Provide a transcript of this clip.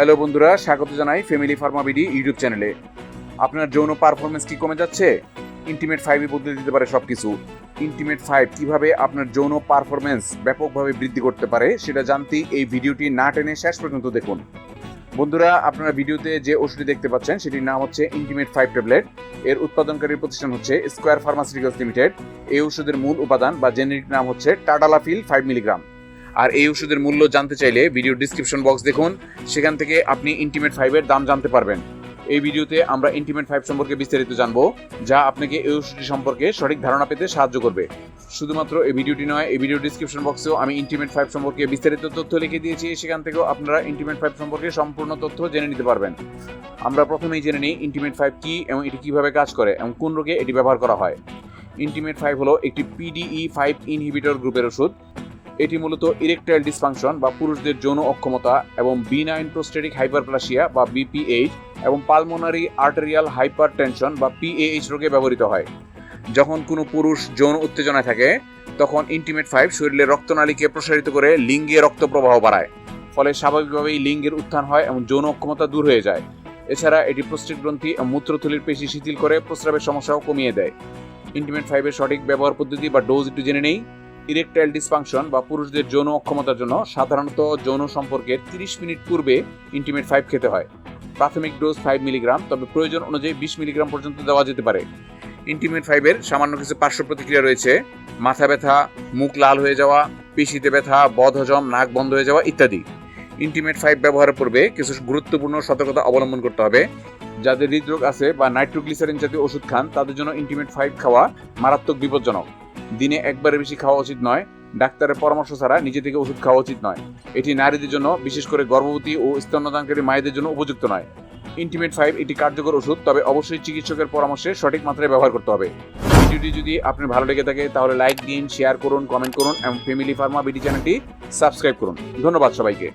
Hello বন্ধুরা, স্বাগত জানাই ফ্যামিলি ফার্মা বিডি ইউটিউব চ্যানেলে আপনার যৌন পারফরমেন্স কি কমে যাচ্ছে? ইন্টিমেট ফাইভে বদলে দিতে পারে সব কিছু ইন্টিমেট ফাইভ কীভাবে আপনার যৌন পারফরমেন্স ব্যাপকভাবে বৃদ্ধি করতে পারে সেটা জানতে এই ভিডিওটি না টেনে শেষ পর্যন্ত দেখুন। বন্ধুরা, আপনারা ভিডিওতে যে ওষুধটি দেখতে পাচ্ছেন, সেটির নাম হচ্ছে ইন্টিমেট ফাইভ ট্যাবলেট এর উৎপাদনকারী প্রতিষ্ঠান হচ্ছে স্কোয়ার ফার্মাসিউটিক্যালস লিমিটেড এই ওষুধের মূল উপাদান বা জেনেরিক নাম হচ্ছে টাডালাফিল ফাইভ মিলিগ্রাম আর এই ওষুধের মূল্য জানতে চাইলে ভিডিও ডিসক্রিপশন বক্স দেখুন, সেখান থেকে আপনি ইন্টিমেট ফাইভের দাম জানতে পারবেন। এই ভিডিওতে আমরা ইন্টিমেট ফাইভ সম্পর্কে বিস্তারিত জানব, যা আপনাকে এই ওষুধটি সম্পর্কে সঠিক ধারণা পেতে সাহায্য করবে। শুধুমাত্র এই ভিডিওটি নয়, এই ভিডিও ডিসক্রিপশন বক্সেও আমি ইন্টিমেট ফাইভ সম্পর্কে বিস্তারিত তথ্য লিখে দিয়েছি, সেখান থেকেও আপনারা ইন্টিমেট ফাইভ সম্পর্কে সম্পূর্ণ তথ্য জেনে নিতে পারবেন। আমরা প্রথমেই জেনে নিই ইন্টিমেট ফাইভ কী এবং এটি কীভাবে কাজ করে এবং কোন রোগে এটি ব্যবহার করা হয়। ইন্টিমেট ফাইভ হলো একটি পিডিই ফাইভ ইনহিবিটর গ্রুপের ওষুধ এটি মূলত ইরেকটাইল ডিসফাংশন বা পুরুষদের যৌন অক্ষমতা এবং বিনাইন প্রোস্টেটিক হাইপারপ্লাসিয়া বা বিপিএইচ এবং পালমোনারি আর্টেরিয়াল হাইপার টেনশন বা পিএইচ রোগে ব্যবহৃত হয়। যখন কোনো পুরুষ যৌন উত্তেজনায় থাকে, তখন ইন্টিমেট ফাইভ শরীরের রক্তনালীকে প্রসারিত করে লিঙ্গে রক্ত প্রবাহ বাড়ায়। ফলে স্বাভাবিকভাবেই লিঙ্গের উত্থান হয় এবং যৌন অক্ষমতা দূর হয়ে যায়। এছাড়া এটি প্রস্টেট গ্রন্থি এবং মূত্রথলির পেশি শিথিল করে প্রস্রাবের সমস্যাও কমিয়ে দেয়। ইন্টিমেট ফাইভের সঠিক ব্যবহার পদ্ধতি বা ডোজ একটু জেনে নেই। ইরেকটাইল ডিসফাংশন বা পুরুষদের যৌন অক্ষমতার জন্য সাধারণত যৌন সম্পর্কের তিরিশ মিনিট পূর্বে ইন্টিমেট ফাইভ খেতে হয়। প্রাথমিক ডোজ ফাইভ মিলিগ্রাম তবে প্রয়োজন অনুযায়ী বিশ মিলিগ্রাম পর্যন্ত দেওয়া যেতে পারে। ইন্টিমেট ফাইভের সামান্য কিছু পার্শ্ব প্রতিক্রিয়া রয়েছে। মাথা ব্যথা, মুখ লাল হয়ে যাওয়া, পেশিতে ব্যথা, বদহজম, নাক বন্ধ হয়ে যাওয়া ইত্যাদি। ইন্টিমেট ফাইভ ব্যবহারের পূর্বে কিছু গুরুত্বপূর্ণ সতর্কতা অবলম্বন করতে হবে। যাদের হৃদরোগ আছে বা নাইট্রোগ্লিসারিন জাতীয় ওষুধ খান, তাদের জন্য ইন্টিমেট ফাইভ খাওয়া মারাত্মক বিপজ্জনক। দিনে একবারের বেশি খাওয়া উচিত নয়। ডাক্তারের পরামর্শ ছাড়া নিজে থেকে ওষুধ খাওয়া উচিত নয়। এটি নারীদের জন্য, বিশেষ করে গর্ভবতী ও স্তন্যদানকারী মায়েদের জন্য উপযুক্ত নয়। ইন্টিমেট ফাইভ এটি কার্যকর ওষুধ, তবে অবশ্যই চিকিৎসকের পরামর্শে সঠিক মাত্রায় ব্যবহার করতে হবে। ভিডিওটি যদি আপনার ভালো লেগে থাকে, তাহলে লাইক দিন শেয়ার করুন কমেন্ট করুন, এবং ফ্যামিলি ফার্মা বিডি চ্যানেলটি সাবস্ক্রাইব করুন। ধন্যবাদ সবাইকে।